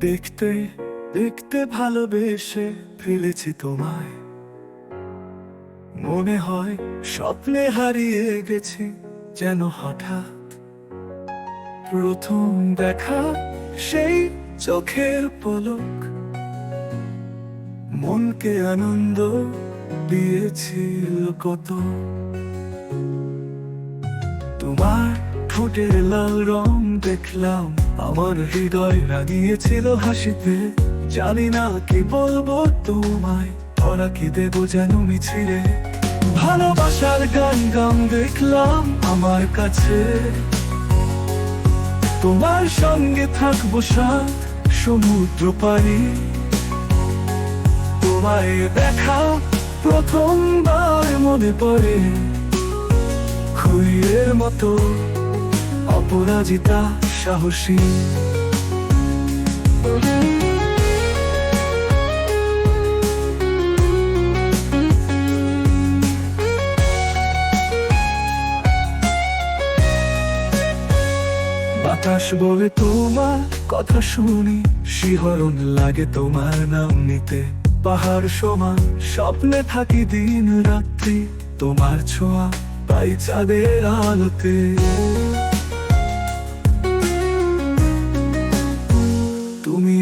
দেখতে দেখতে ভালোবেসে ফেলেছি তোমায়। মনে হয় স্বপ্নে হারিয়ে গেছি যেন হঠাৎ। প্রথম দেখা সেই চোখের পলক। মনকে আনন্দ দিয়েছিল কত। তোমার ঠোঁটের লাল রং দেখলাম। আমার হৃদয় রাগিয়েছিল হাসিতে। জানি না কি বলব তোমায়, ধরা কি দেবো যেন মিছিলে। ভালোবাসার গান গান দেখলাম আমার কাছে। তোমার সঙ্গে থাকব সাত সমুদ্র পাড়ি তোমায় দেখা প্রথমবার মনে পড়ে। খুইয়ের মতো অপরাজিতা সাহসী। বাতাস বলে তোমার কথা শুনি, শিহরণ লাগে তোমার নাম নিতে। পাহাড় সমান, স্বপ্নে থাকি দিন রাত্রি, তোমার ছোঁয়া পাই চাঁদের আলোতে।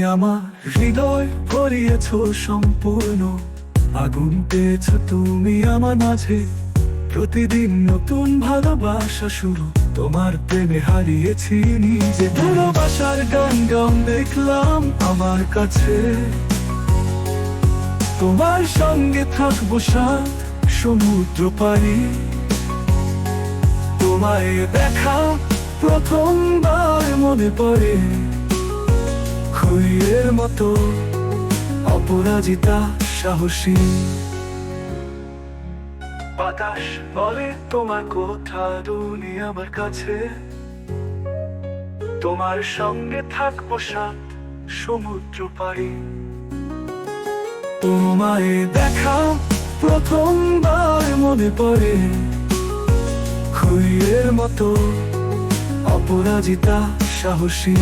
আমার হৃদয় ভরিয়েছ সম্পূর্ণ। আগুন পেয়েছ তুমি আমার মাঝে। প্রতিদিন নতুন ভালোবাসা শুরু। তোমার প্রেমে হারিয়েছি নিজে। ভালোবাসার গান গান দেখলাম আমার কাছে। তোমার সঙ্গে থাকব সাত সমুদ্র পাড়ি। তোমায় দেখা প্রথমবার মনে পড়ে। খুইয়ের মতো, অপরাজিতা, সাহসী। বাতাস বলে তোমার কথা দুনি আমার কাছে। তোমার সঙ্গে থাকব সাত সমুদ্র পাড়ি। তোমায় দেখা প্রথমবার মনে পড়ে। খুইয়ের মতো, অপরাজিতা, সাহসী।